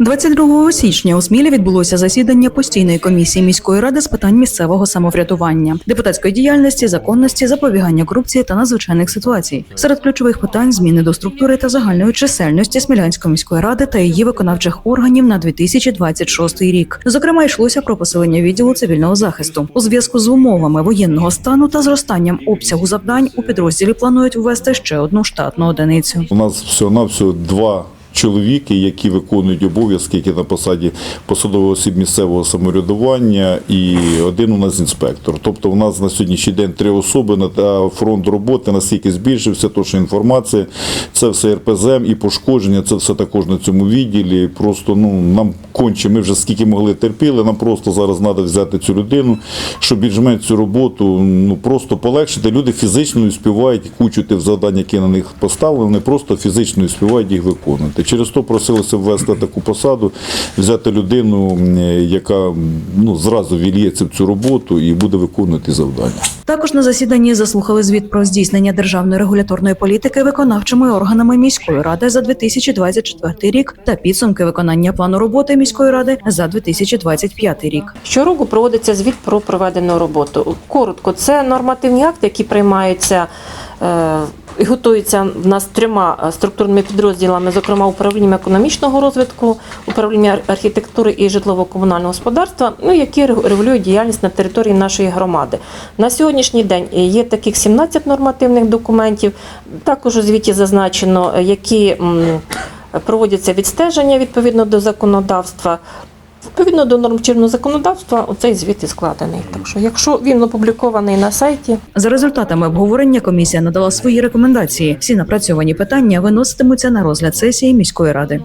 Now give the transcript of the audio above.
22 січня у Смілі відбулося засідання постійної комісії міської ради з питань місцевого самоврядування, депутатської діяльності, законності, запобігання корупції та надзвичайних ситуацій. Серед ключових питань зміни до структури та загальної чисельності Смілянської міської ради та її виконавчих органів на 2026 рік. Зокрема, йшлося про посилення відділу цивільного захисту у зв'язку з умовами воєнного стану та зростанням обсягу завдань у підрозділі планують ввести ще одну штатну одиницю. У нас всього навсього два чоловіки, які виконують обов'язки, які на посаді посадових осіб місцевого самоврядування, і один у нас інспектор. Тобто, у нас на сьогоднішній день три особи на фронт роботи настільки збільшився, то інформація, це все РПЗМ і пошкодження, це все також на цьому відділі. Просто ну нам конче, ми вже скільки могли терпіли. Нам просто зараз треба взяти цю людину, щоб більш-менш цю роботу ну просто полегшити. Люди фізично співають кучу тих завдань, які на них поставлені, вони просто фізично співають їх виконувати. Через то просилося ввести таку посаду, взяти людину, яка ну зразу вільється в цю роботу і буде виконувати завдання. Також на засіданні заслухали звіт про здійснення державної регуляторної політики виконавчими органами міської ради за 2024 рік та підсумки виконання плану роботи міської ради за 2025 рік. Щороку проводиться звіт про проведену роботу. Коротко, це нормативні акти, які приймаються е, і готуються в нас трьома е, структурними підрозділами, зокрема управлінням економічного розвитку, управління архітектури і житлово-комунального господарства, ну які регу- регулюють діяльність на території нашої громади. На сьогоднішній день є таких 17 нормативних документів. Також у звіті зазначено, е, які проводяться відстеження відповідно до законодавства. Відповідно до норм чинного законодавства, оцей звіт і складений. Так що, якщо він опублікований на сайті, За результатами обговорення комісія надала свої рекомендації. Всі напрацьовані питання виноситимуться на розгляд сесії міської ради.